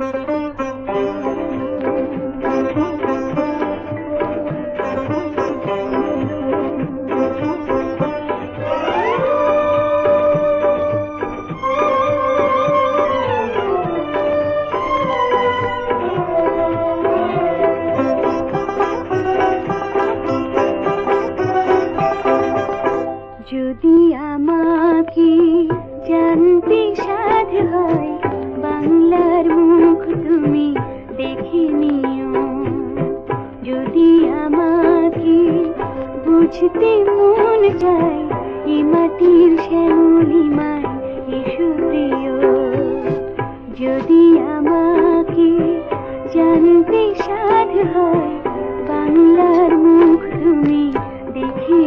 যদি বুঝতে মন চায়, এ মাটির শ্যামলিমায় এসো প্রিয়। যদি আমাকে জানতে সাধ হয়, বাংলার মুখ তুমি দেখে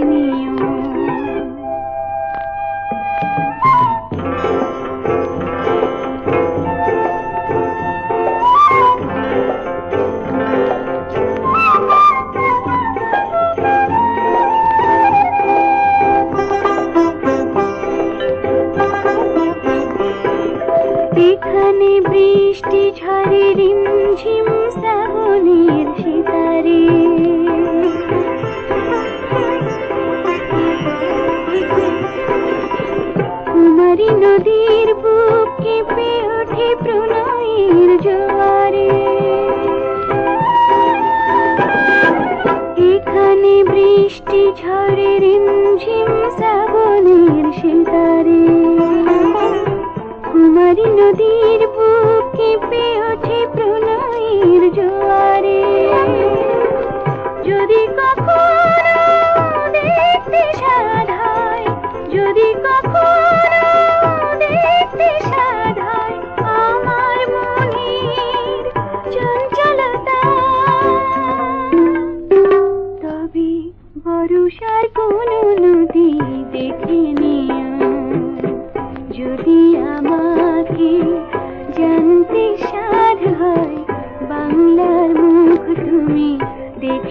এখানে বৃষ্টি ঝরে রিমঝিম শ্রাবণের সিতারে কুমারী নদীর বুক কেঁপে ওঠে প্রণয়ের জোয়ারে। এখানে বৃষ্টি ঝরে রিমঝিম শ্রাবণের সিতারে নদীর বুক কেঁপে প্রণয়ের জোয়ারে। যদি কখনো দেখতে সাধ হয়, যদি কখনো দেখতে সাধ হয়, আমার মনের চঞ্চলতা। তবে বরুষার কোন নদী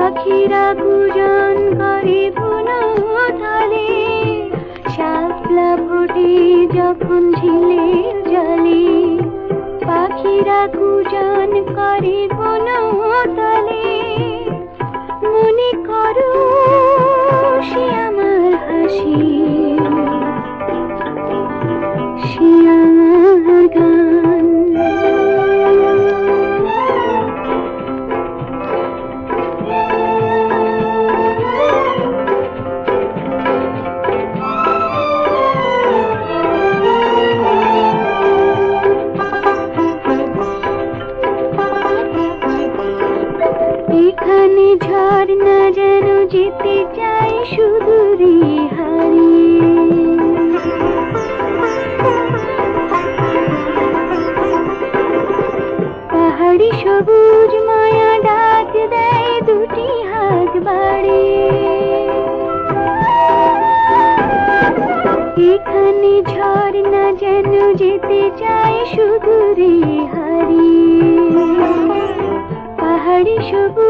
পাখিরা গুজন করে তলে শাপলা ফুটি যখন ঝিলে জলে পাখিরা গুজন করে তলে মনে এখানে ঝর্ণা যেন যেতে চাই সুদূরে পাহাড়ি সবুজ মায়া ডাক দেয়, দুটি হাত বাড়ি। এখানে ঝর্ণা যেন যেতে চায় সুদূরে হারি পাহাড়ি সবুজ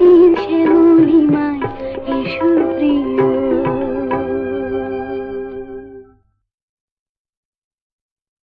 মন